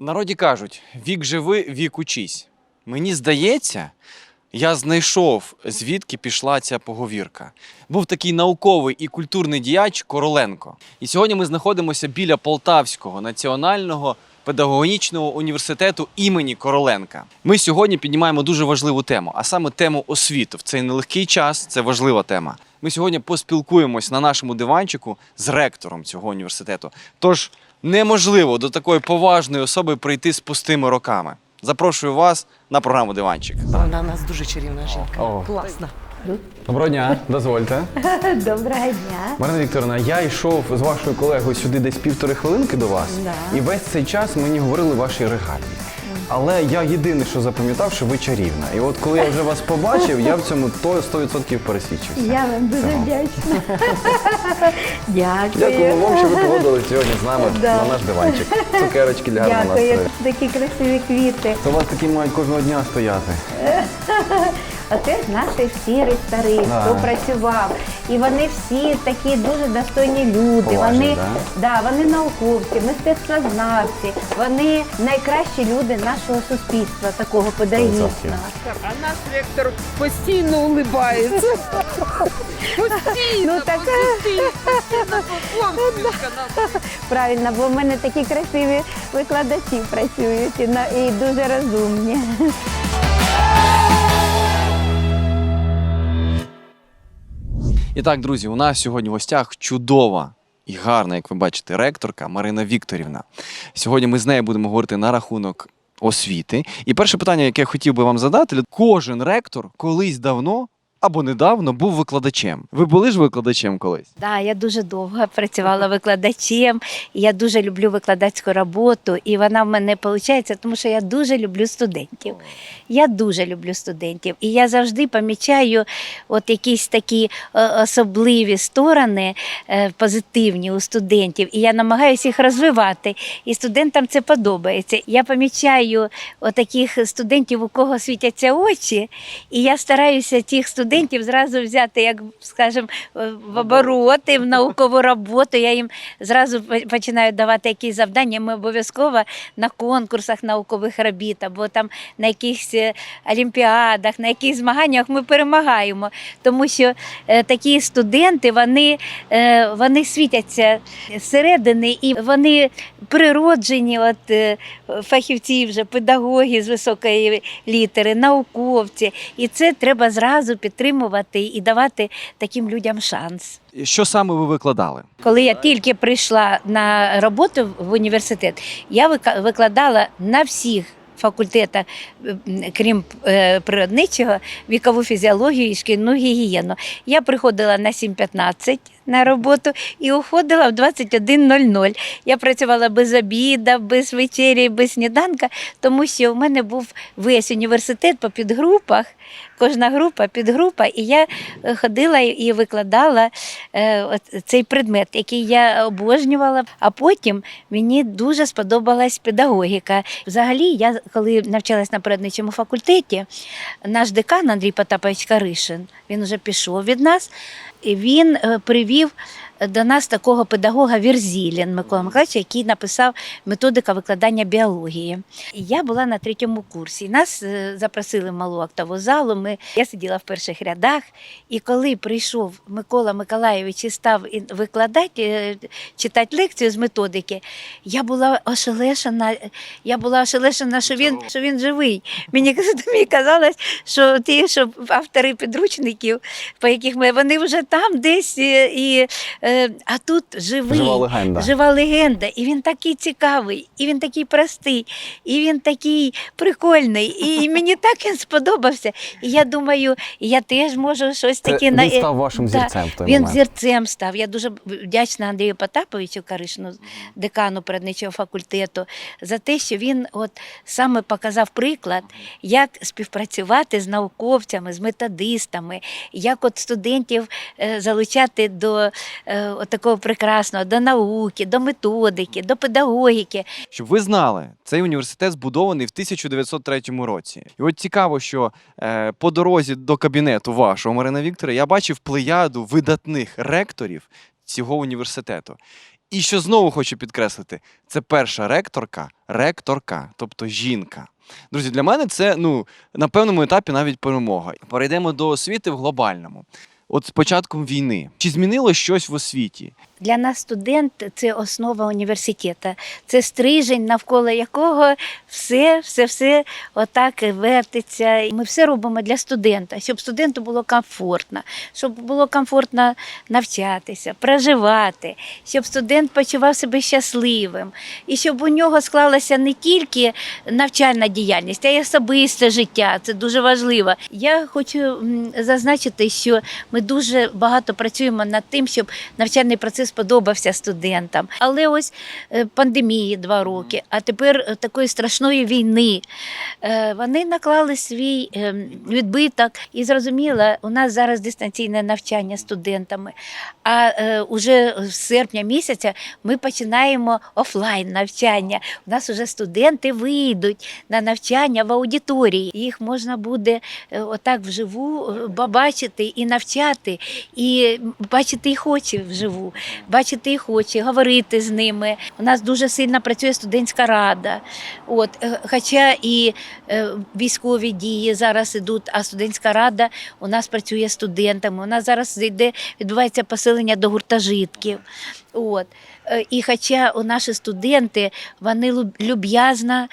В народі кажуть: вік живи, вік учись. Мені здається, я знайшов, звідки пішла ця поговірка. Був такий науковий і культурний діяч Короленко. І сьогодні ми знаходимося біля Полтавського національного педагогічного університету імені Короленка. Ми сьогодні піднімаємо дуже важливу тему, а саме тему освіти. В цей нелегкий час це важлива тема. Ми сьогодні поспілкуємось на нашому диванчику з ректором цього університету. Тож неможливо до такої поважної особи прийти з пустими роками. Запрошую вас на програму Диванчик. Вона у нас дуже чарівна жінка. О. Класна. Доброго дня, дозвольте. Доброго дня. Марина Вікторовна, я йшов з вашою колегою сюди десь півтори хвилинки до вас, Да. і весь цей час мені говорили ваші регалії. Але я єдине, що запам'ятав, що ви чарівна. І от коли я вже вас побачив, я в цьому то 100% пересічився. Я вам дуже вдячна. Дякую. Дякую вам, що ви погодились сьогодні з нами Да. на наш диванчик. Цукерочки для гарного Дякую. настрою. Такі красиві квіти. То у вас такі мають кожного дня стояти. Оце ж наші всі ректори, Да. хто працював. І вони всі такі дуже достойні люди. Поважні, вони, да? да, вони науковці, мистецтвознавці, вони найкращі люди нашого суспільства, такого педагогічного. А наш ректор постійно улибається. Постійно, Ну, постійно, постійно посмішка нас. Правильно, бо в мене такі красиві викладачі працюють і, на- і дуже розумні. І так, друзі, у нас сьогодні в гостях чудова і гарна, як ви бачите, ректорка Марина Вікторівна. Сьогодні ми з нею будемо говорити на рахунок освіти. І перше питання, яке я хотів би вам задати, кожен ректор колись давно або недавно був викладачем. Ви були ж викладачем колись? Да, я дуже довго працювала викладачем. Я дуже люблю викладацьку роботу, і вона в мене виходить, тому що я дуже люблю студентів. Я дуже люблю студентів. І я завжди помічаю от якісь такі е, особливі сторони е, позитивні у студентів. І я намагаюся їх розвивати. І студентам це подобається. Я помічаю от таких студентів, у кого світяться очі, і я стараюся тих студентів зразу взяти, як скажімо, в обороти, в наукову роботу. Я їм зразу починаю давати якісь завдання. Ми обов'язково на конкурсах наукових робіт або там на якихось е, олімпіадах, на якихось змаганнях ми перемагаємо. Тому що е, такі студенти вони, е, вони світяться зсередини і вони природжені, от фахівці, вже педагоги з високої літери, науковці. І це треба зразу підтримувати і давати таким людям шанс. Що саме ви викладали? Коли я тільки прийшла на роботу в університет, я викладала на всіх факультетах, крім е, природничого, вікову фізіологію і шкільну гігієну. Я приходила на 7.15 на роботу і уходила в 21.00. Я працювала без обіда, без вечері, без сніданка, тому що в мене був весь університет по підгрупах, кожна група, підгрупа, і я е, ходила і викладала е, цей предмет, який я обожнювала. А потім мені дуже сподобалась педагогіка. Взагалі, я коли навчалась на природничому факультеті, наш декан Андрій Потапович Каришин, він вже пішов від нас, він е, привів до нас такого педагога Вірзілін Микола Миколаївич, який написав методика викладання біології. І я була на третьому курсі. Нас е, запросили в малу актову залу. Ми, я сиділа в перших рядах, і коли прийшов Микола Миколаєвич і став викладати, е, читати лекцію з методики, я була ошелешена. Я була ошелешена, що він, що він живий. Мені, казалось, що ті, що автори підручників, по яких ми вони вже там десь, і, і, е, а тут живий. Жива легенда. Жива легенда. І він такий цікавий, і він такий простий, і він такий прикольний. І мені так він сподобався. І я думаю, я теж можу щось таке він став вашим зірцем в той Він момент. зірцем став. Я дуже вдячна Андрію Потаповичу Каришину, декану природничого факультету, за те, що він от саме показав приклад, як співпрацювати з науковцями, з методистами, як от студентів е, залучати до е, такого прекрасного, до науки, до методики, до педагогіки. Щоб ви знали, цей університет збудований в 1903 році. І от цікаво, що е, по дорозі до кабінету вашого Марина Віктора я бачив плеяду видатних ректорів цього університету. І що знову хочу підкреслити, це перша ректорка, ректорка, тобто жінка. Друзі, для мене це ну на певному етапі навіть перемога. Перейдемо до освіти в глобальному. От з початком війни чи змінило щось в освіті? Для нас студент це основа університету. Це стрижень, навколо якого все, все, все отак вертиться. Ми все робимо для студента, щоб студенту було комфортно, щоб було комфортно навчатися, проживати, щоб студент почував себе щасливим, і щоб у нього склалася не тільки навчальна діяльність, а й особисте життя. Це дуже важливо. Я хочу зазначити, що ми дуже багато працюємо над тим, щоб навчальний процес подобався студентам. Але ось е, пандемії два роки, а тепер е, такої страшної війни. е, Вони наклали свій відбиток і зрозуміло, у нас зараз дистанційне навчання студентами. А е, уже з серпня місяця ми починаємо офлайн навчання. У нас вже студенти вийдуть на навчання в аудиторії. Їх можна буде отак вживу побачити і навчати, і бачити їх очі вживу, бачити їх очі, говорити з ними. У нас дуже сильно працює студентська рада. От, е, хоча і е, військові дії зараз ідуть, а студентська рада у нас працює студентами. У нас зараз йде відбувається поселення до гуртожитків. От. Е, І хоча у наші студенти вони лю- люб'язно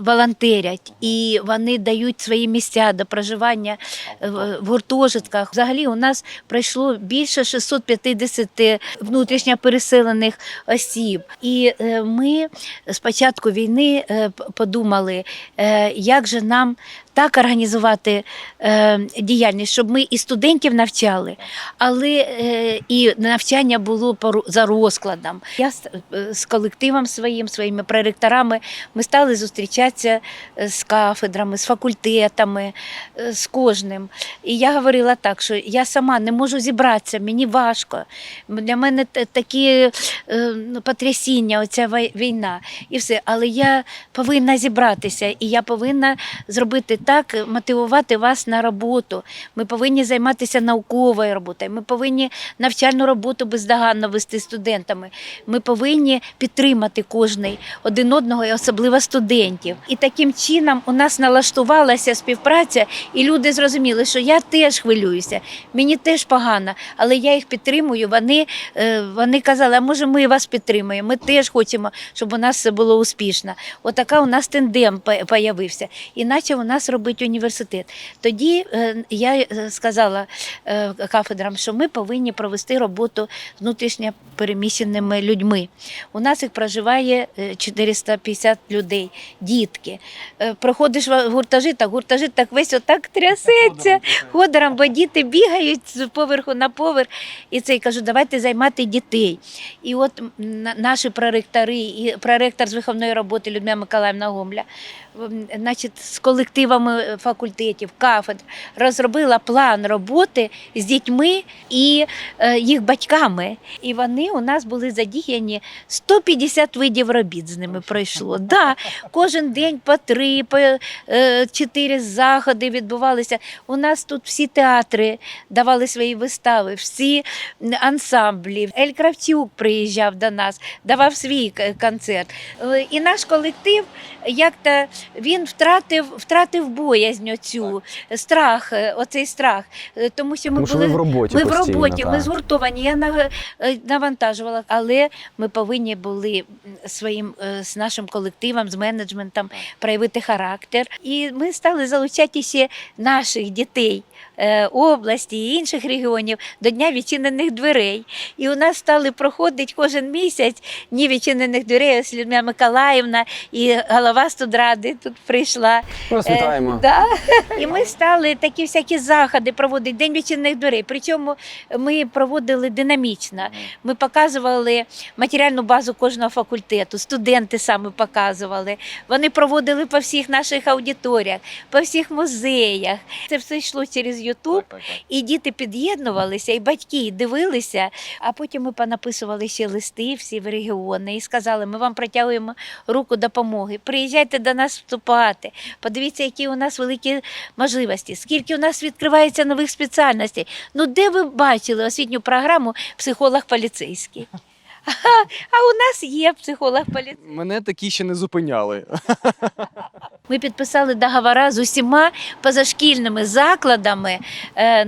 волонтерять і вони дають свої місця до проживання в гуртожитках. Взагалі у нас пройшло більше 650 внутрішньо переселених осіб. І е, ми з початку війни е, подумали, як же нам так організувати е, діяльність, щоб ми і студентів навчали, але е, і навчання було за розкладом. Я з, е, з колективом своїм, своїми проректорами, ми стали зустрічатися е, з кафедрами, з факультетами, е, з кожним. І я говорила так, що я сама не можу зібратися, мені важко. Для мене такі е, ну, потрясіння, оця війна і все. Але я повинна зібратися, і я повинна зробити так, мотивувати вас на роботу. Ми повинні займатися науковою роботою. Ми повинні навчальну роботу бездоганно вести студентами. Ми повинні підтримати кожний один одного, і особливо студентів. І таким чином у нас налаштувалася співпраця, і люди зрозуміли, що я теж хвилююся, мені теж погано, але я їх підтримую. Вони, е, вони казали, а може ми вас підтримуємо. Ми теж хочемо, щоб у нас все було успішно. Отака у нас тендем по- появився. Іначе у нас робить університет. Тоді е, я е, сказала е, кафедрам, що ми повинні провести роботу з внутрішньо переміщеними людьми. У нас їх проживає е, 450 людей, дітки. Проходиш в гуртожиток, гуртожиток весь отак трясеться ходором, бо діти бігають з поверху на поверх. І це я кажу, давайте займати дітей. І от наші проректори і проректор з виховної роботи Людмила Миколаївна Гомля, значить, з колективами е, факультетів, кафедр, розробила план роботи з дітьми і е, їх батьками. І вони у нас були задіяні 150 видів робіт з ними пройшло. Да, кожен день по три, по е, чотири заходи відбувалися. У нас тут всі театри давали свої вистави, всі ансамблі. Ель Кравчук приїжджав до нас, давав свій концерт. І наш колектив, як-то він втратив, втратив боязнь оцю, страх, е, оцей страх. Е, Тому що ми Тому що були ви в роботі ми в постійно, роботі, ми згуртовані. Я на- е, навантажувала, але ми повинні були своїм е, з нашим колективом, з менеджментом проявити характер. І ми стали залучатися наших дітей області і інших регіонів до Дня відчинених дверей. І у нас стали проходити кожен місяць дні відчинених дверей. Ось Людмила Миколаївна і голова студради тут прийшла. Вас Е. Да. І ми стали такі всякі заходи проводити, День відчинених дверей. Причому ми проводили динамічно. Ми показували матеріальну базу кожного факультету, студенти саме показували. Вони проводили по всіх наших аудиторіях, по всіх музеях. Це все йшло через Ютуб. І діти під'єднувалися, і батьки і дивилися. А потім ми понаписували ще листи всі в регіони і сказали, ми вам протягуємо руку допомоги. Приїжджайте до нас вступати. Подивіться, які у нас великі можливості, скільки у нас відкривається нових спеціальностей. Ну де ви бачили освітню програму психолог поліцейський? А у нас є психолог поліцейський. Мене такі ще не зупиняли. Ми підписали договори з усіма позашкільними закладами е,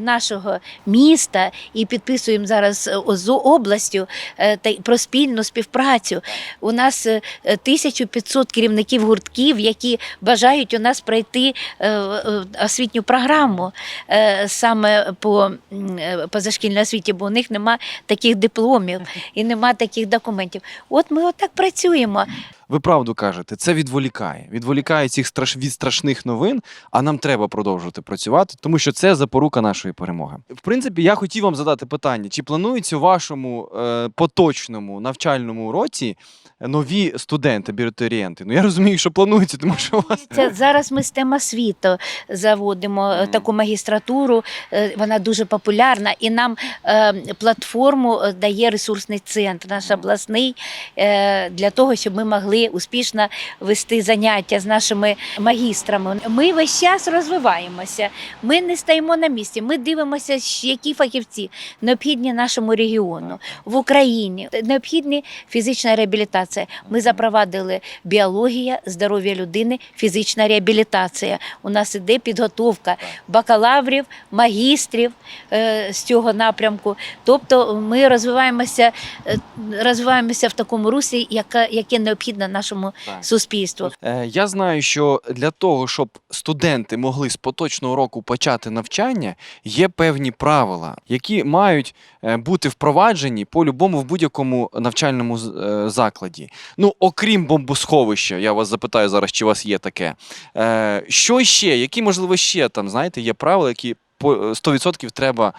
нашого міста і підписуємо зараз е, з областю е, та й про спільну співпрацю. У нас е, 1500 керівників гуртків, які бажають у нас пройти е, е, освітню програму е, саме по е, позашкільній освіті, бо у них нема таких дипломів і нема таких документів. От ми отак працюємо. Ви правду кажете, це відволікає. Відволікає цих страш... від страшних новин, а нам треба продовжувати працювати, тому що це запорука нашої перемоги. В принципі, я хотів вам задати питання: чи планується у вашому е, поточному навчальному році нові студенти, абітурієнти? Ну я розумію, що планується, тому що у вас Це зараз ми з тема світу заводимо е, Мгм. таку магістратуру. е, Вона дуже популярна, і нам е, платформу е, дає ресурсний центр, наш обласний, е, для того, щоб ми могли успішно вести заняття з нашими магістрами. Ми весь час розвиваємося. Ми не стоїмо на місці. Ми дивимося, які фахівці необхідні нашому регіону в Україні. Необхідні фізична реабілітація. Ми запровадили біологія, здоров'я людини, фізична реабілітація. У нас іде підготовка бакалаврів, магістрів е, з цього напрямку. Тобто ми розвиваємося, е, розвиваємося в такому русі, яке необхідно нашому Так. суспільству. Е, Я знаю, що для того, щоб студенти могли з поточного року почати навчання, є певні правила, які мають е, бути впроваджені по-любому в будь-якому навчальному е, закладі. Ну, окрім бомбосховища, я вас запитаю зараз, чи у вас є таке. Е, Що ще? Які, можливо, ще там, знаєте, є правила, які по 100% треба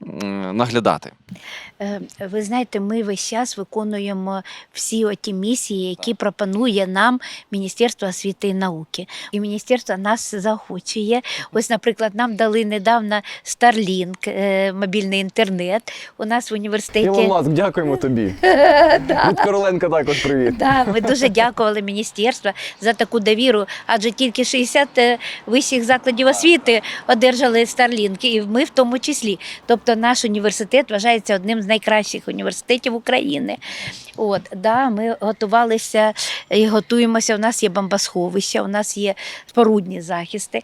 наглядати? Е, Ви знаєте, ми весь час виконуємо всі оті місії, які пропонує нам Міністерство освіти і науки. І міністерство нас заохочує. Ось, наприклад, нам дали недавно Starlink, е, мобільний інтернет. У нас в університеті. Ілон Маск, дякуємо тобі. Від Короленка також привіт. Да, ми дуже дякували міністерству за таку довіру, адже тільки 60 е, вищих закладів освіти одержали Starlink, і ми в тому числі. Тобто наш університет вважається одним з найкращих університетів України. От, да, ми готувалися і готуємося. У нас є бомбосховища, у нас є спорудні захисти.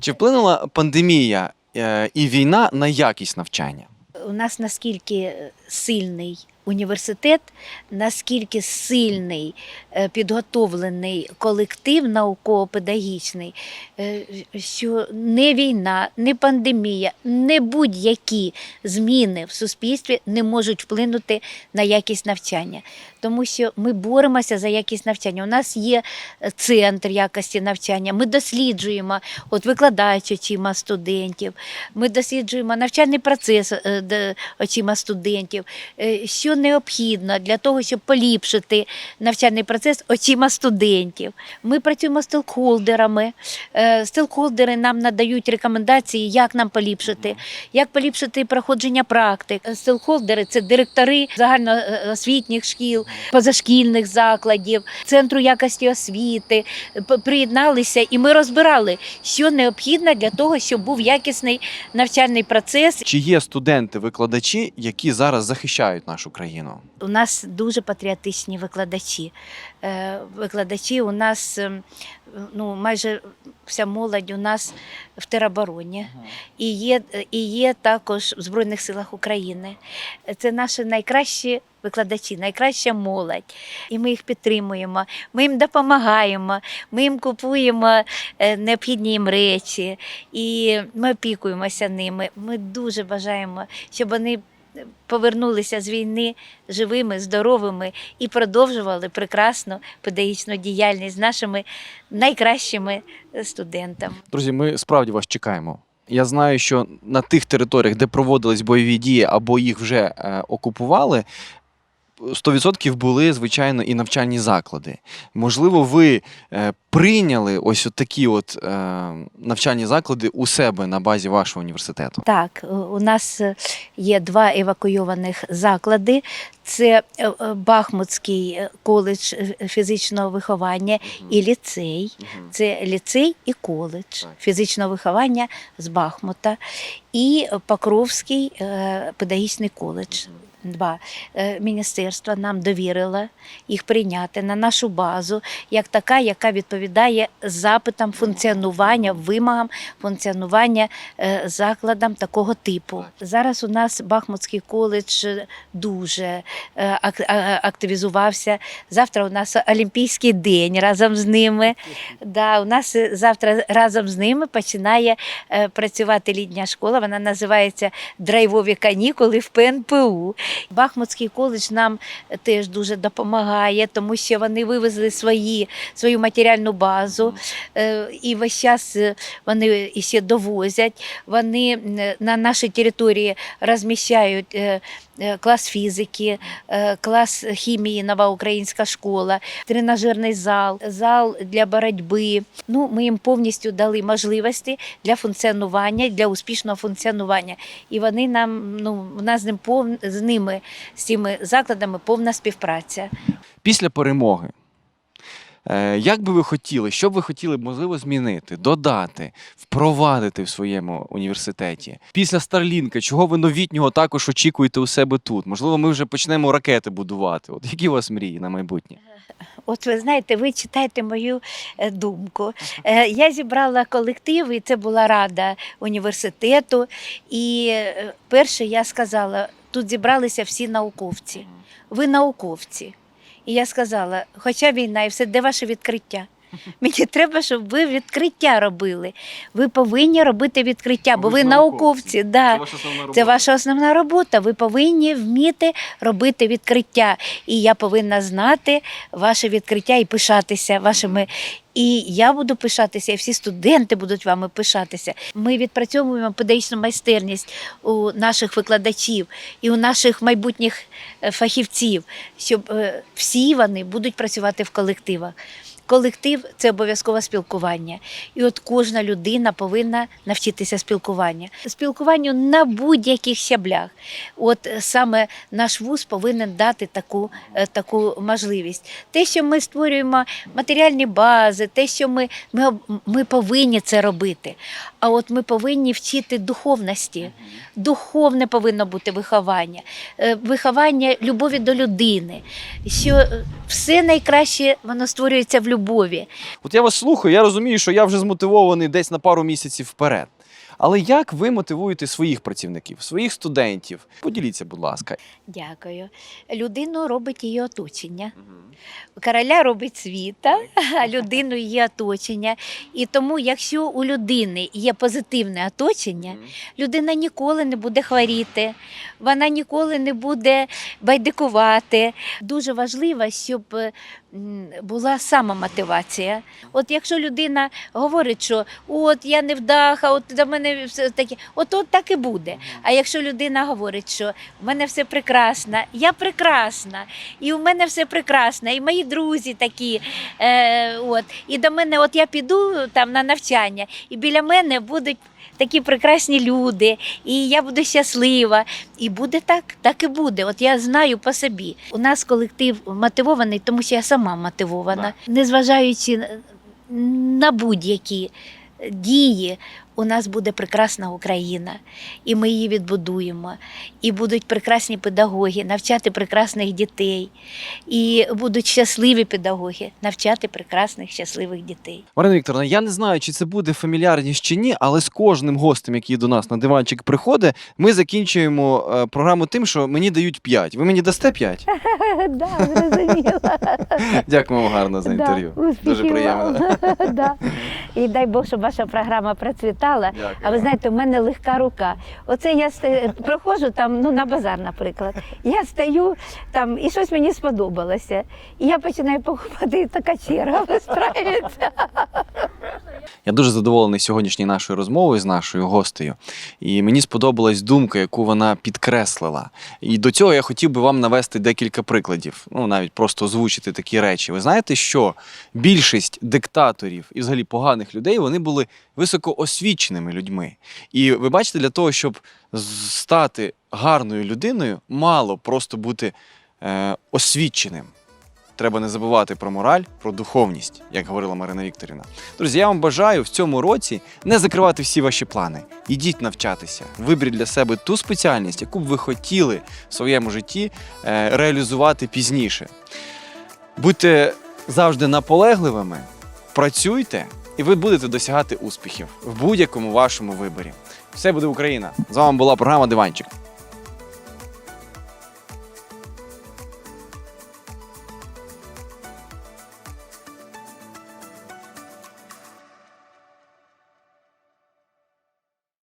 Чи вплинула пандемія е, і війна на якість навчання? у нас наскільки сильний університет, наскільки сильний е, підготовлений колектив науково-педагогічний, е, що не війна, не пандемія, не будь-які зміни в суспільстві не можуть вплинути на якість навчання. Тому що ми боремося за якість навчання. У нас є центр якості навчання. Ми досліджуємо, от викладач очима студентів, ми досліджуємо навчальний процес е, очима студентів, е, що необхідно для того, щоб поліпшити навчальний процес очима студентів. Ми працюємо з стелкхолдерами. Е, Стелкхолдери нам надають рекомендації, як нам поліпшити, як поліпшити проходження практик. Стелкхолдери це директори загальноосвітніх шкіл, позашкільних закладів, центру якості освіти. Приєдналися і ми розбирали, що необхідно для того, щоб був якісний навчальний процес. Чи є студенти-викладачі, які зараз захищають нашу країну? У нас дуже патріотичні викладачі. Е, Викладачі у нас ем, ну, майже вся молодь у нас в теробороні. І є, і є також в Збройних силах України. Це наші найкращі викладачі, найкраща молодь. І ми їх підтримуємо, ми їм допомагаємо, ми їм купуємо е, необхідні їм речі, і ми опікуємося ними. Ми дуже бажаємо, щоб вони повернулися з війни живими, здоровими і продовжували прекрасну педагогічну діяльність з нашими найкращими студентами. Друзі, ми справді вас чекаємо. Я знаю, що на тих територіях, де проводились бойові дії або їх вже е, окупували, 100% були, звичайно, і навчальні заклади. Можливо, ви е, прийняли ось такі от е, навчальні заклади у себе на базі вашого університету. Так, у- у нас е, є два евакуйованих заклади. Це е, е, Бахмутський е, коледж е, фізичного виховання і ліцей. Це ліцей і коледж Так. фізичного виховання з Бахмута, і Покровський е, педагогічний коледж. Два Е, міністерство нам довірило їх прийняти на нашу базу як така, яка відповідає запитам функціонування, вимогам функціонування е, закладам такого типу. Зараз у нас Бахмутський коледж дуже е, активізувався. Завтра у нас Олімпійський день разом з ними. Да, у нас завтра разом з ними починає працювати літня школа. Вона називається Драйвові канікули в ПНПУ. Бахмутський коледж нам теж дуже допомагає, тому що вони вивезли свої, свою матеріальну базу. е, І весь час вони вони ще довозять. Вони на нашій території розміщають е, е, клас фізики, е, клас хімії, нова українська школа, тренажерний зал, зал для боротьби. Ну, ми їм повністю дали можливості для функціонування, для успішного функціонування. І вони нам, ну, у нас з ним пов... з ними, з цими закладами повна співпраця. Після перемоги. Е, Як би ви хотіли, що б ви хотіли б можливо змінити, додати, впровадити в своєму університеті? Після Старлінка, чого ви новітнього також очікуєте у себе тут? Можливо, ми вже почнемо ракети будувати. От які у вас мрії на майбутнє? От ви знаєте, ви читаєте мою е, думку. Е, Я зібрала колектив, і це була рада університету. І перше я сказала: тут зібралися всі науковці. Ви науковці. І я сказала, хоча війна і все, де ваше відкриття? Мені треба, щоб ви відкриття робили. Ви повинні робити відкриття, бо ви науковці. Да. ваша основна Це ваша основна робота. Ви повинні вміти робити відкриття. І я повинна знати ваше відкриття і пишатися вашими. І я буду пишатися, і всі студенти будуть вами пишатися. Ми відпрацьовуємо педагогічну майстерність у наших викладачів і у наших майбутніх е, фахівців, щоб е, всі вони будуть працювати в колективах. Колектив це обов'язкове спілкування. І от кожна людина повинна навчитися спілкування. Спілкуванню на будь-яких щаблях. От е, саме наш вуз повинен дати таку, е, таку можливість. Те, що ми створюємо матеріальні бази, те, що ми, ми, ми повинні це робити. А от ми повинні вчити духовності. Духовне повинно бути виховання, Е, виховання любові до людини. Що все найкраще воно створюється в любові. От я вас слухаю, я розумію, що я вже змотивований десь на пару місяців вперед. Але як ви мотивуєте своїх працівників, своїх студентів? Поділіться, будь ласка. Дякую. Людину робить її оточення. Короля робить світа, а людину її оточення. І тому, якщо у людини є позитивне оточення, людина ніколи не буде хворіти, вона ніколи не буде байдикувати. Дуже важливо, щоб була самомотивація. От якщо людина говорить, що от я не вдаха, от до мене все таке, от, от так і буде. А якщо людина говорить, що в мене все прекрасно, я прекрасна, і у мене все прекрасно, і мої друзі такі. Е, от, і до мене, от я піду там на навчання, і біля мене будуть. Такі прекрасні люди, і я буду щаслива. І буде так, так і буде. От я знаю по собі. У нас колектив мотивований, тому що я сама мотивована, незважаючи на будь-які дії. У нас буде прекрасна Україна, і ми її відбудуємо. І будуть прекрасні педагоги навчати прекрасних дітей, і будуть щасливі педагоги навчати прекрасних щасливих дітей. Марина Вікторовна, я не знаю, чи це буде фамільярність чи ні, але з кожним гостем, який до нас на диванчик приходить, ми закінчуємо е, програму тим, що мені дають 5. Ви мені дасте 5? Да, зрозуміла. Дякуємо вам гарно за інтерв'ю. Дуже приємно. І дай Бог, щоб ваша програма процвітала. Дякую. А ви знаєте, у мене легка рука. Оце я проходжу там, ну на базар, наприклад. Я стою там і щось мені сподобалося. І я починаю покупати, і така черга вистраюється. Я дуже задоволений сьогоднішньою нашою розмовою з нашою гостею. І мені сподобалась думка, яку вона підкреслила. І до цього я хотів би вам навести декілька прикладів, ну навіть просто озвучити такі речі. Ви знаєте, що більшість диктаторів і взагалі поганих людей вони були високоосвіченими людьми. І ви бачите, для того, щоб стати гарною людиною, мало просто бути е, освіченим. Треба не забувати про мораль, про духовність, як говорила Марина Вікторівна. Друзі, я вам бажаю в цьому році не закривати всі ваші плани. Ідіть навчатися, виберіть для себе ту спеціальність, яку б ви хотіли в своєму житті е, реалізувати пізніше. Будьте завжди наполегливими, працюйте, і ви будете досягати успіхів в будь-якому вашому виборі. Все буде Україна! З вами була програма Диванчик.